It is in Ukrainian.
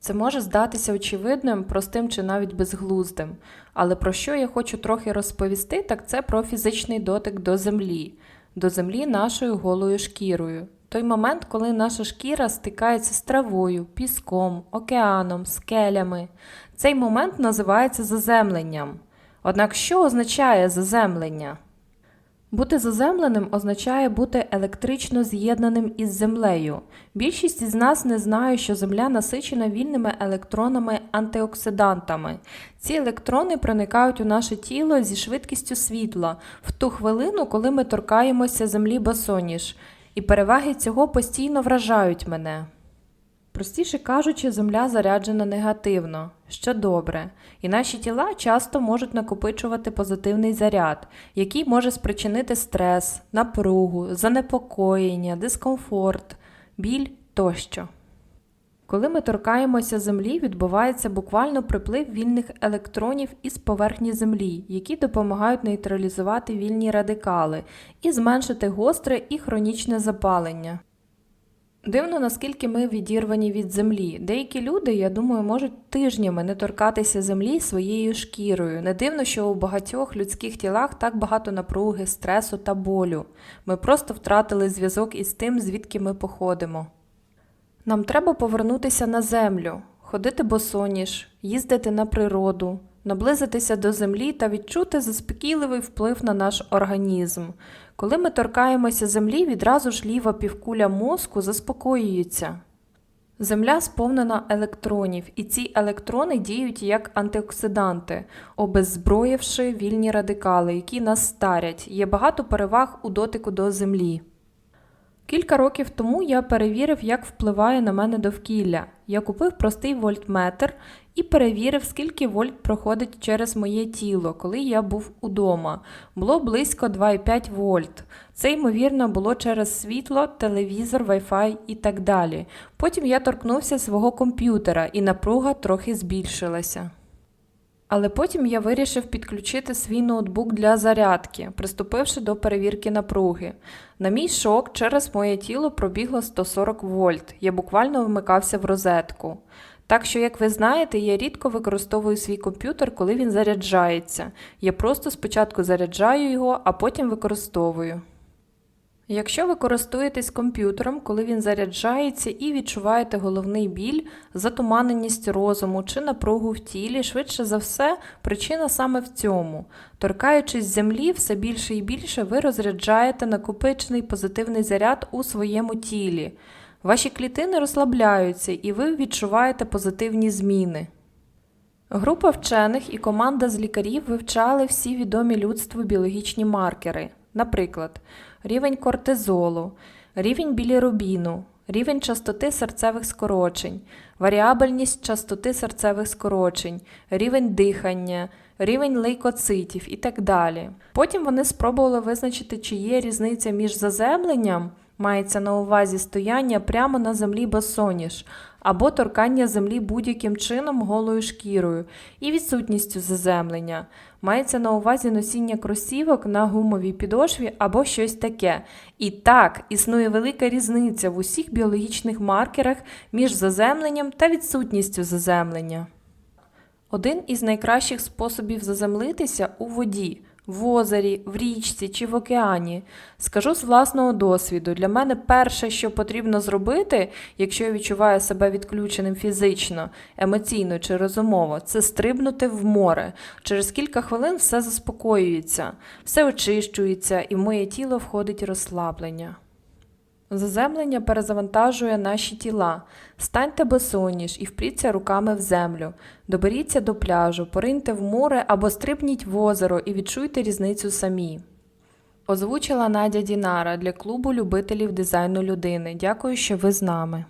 Це може здатися очевидним, простим чи навіть безглуздим. Але про що я хочу трохи розповісти, так це про фізичний дотик до землі, до землі нашою голою шкірою. Той момент, коли наша шкіра стикається з травою, піском, океаном, скелями. Цей момент називається заземленням. Однак що означає заземлення? Бути заземленим означає бути електрично з'єднаним із землею. Більшість із нас не знає, що земля насичена вільними електронами-антиоксидантами. Ці електрони проникають у наше тіло зі швидкістю світла в ту хвилину, коли ми торкаємося землі босоніж, і переваги цього постійно вражають мене. Простіше кажучи, земля заряджена негативно, що добре, і наші тіла часто можуть накопичувати позитивний заряд, який може спричинити стрес, напругу, занепокоєння, дискомфорт, біль тощо. Коли ми торкаємося землі, відбувається буквально приплив вільних електронів із поверхні землі, які допомагають нейтралізувати вільні радикали і зменшити гостре і хронічне запалення. Дивно, наскільки ми відірвані від землі. Деякі люди, я думаю, можуть тижнями не торкатися землі своєю шкірою. Не дивно, що у багатьох людських тілах так багато напруги, стресу та болю. Ми просто втратили зв'язок із тим, звідки ми походимо. Нам треба повернутися на землю, ходити босоніж, їздити на природу, наблизитися до землі та відчути заспокійливий вплив на наш організм. Коли ми торкаємося землі, відразу ж ліва півкуля мозку заспокоюється. Земля сповнена електронів, і ці електрони діють як антиоксиданти, обеззброївши вільні радикали, які нас старять. Є багато переваг у дотику до землі. Кілька років тому я перевірив, як впливає на мене довкілля. Я купив простий вольтметр і перевірив, скільки вольт проходить через моє тіло, коли я був удома. Було близько 2,5 вольт. Це, ймовірно, було через світло, телевізор, Wi-Fi і так далі. Потім я торкнувся свого комп'ютера, і напруга трохи збільшилася. Але потім я вирішив підключити свій ноутбук для зарядки, приступивши до перевірки напруги. На мій шок, через моє тіло пробігло 140 вольт. Я буквально вмикався в розетку. Так що, як ви знаєте, я рідко використовую свій комп'ютер, коли він заряджається. Я просто спочатку заряджаю його, а потім використовую. Якщо ви користуєтесь комп'ютером, коли він заряджається і відчуваєте головний біль, затуманеність розуму чи напругу в тілі, швидше за все, причина саме в цьому. Торкаючись землі, все більше і більше ви розряджаєте накопичений позитивний заряд у своєму тілі. Ваші клітини розслабляються і ви відчуваєте позитивні зміни. Група вчених і команда з лікарів вивчали всі відомі людству біологічні маркери, наприклад, рівень кортизолу, рівень білірубіну, рівень частоти серцевих скорочень, варіабельність частоти серцевих скорочень, рівень дихання, рівень лейкоцитів і так далі. Потім вони спробували визначити, чи є різниця між заземленням, мається на увазі стояння прямо на землі босоніж, або торкання землі будь-яким чином голою шкірою і відсутністю заземлення. Мається на увазі носіння кросівок на гумовій підошві або щось таке. І так, існує велика різниця в усіх біологічних маркерах між заземленням та відсутністю заземлення. Один із найкращих способів заземлитися у воді. В озері, в річці чи в океані. Скажу з власного досвіду, для мене перше, що потрібно зробити, якщо я відчуваю себе відключеним фізично, емоційно чи розумово, це стрибнути в море. Через кілька хвилин все заспокоюється, все очищується і в моє тіло входить розслаблення. Заземлення перезавантажує наші тіла. Станьте босоніж і впріться руками в землю. Доберіться до пляжу, пориньте в море або стрибніть в озеро і відчуйте різницю самі. Озвучила Надя Дінара для клубу любителів дизайну людини. Дякую, що ви з нами.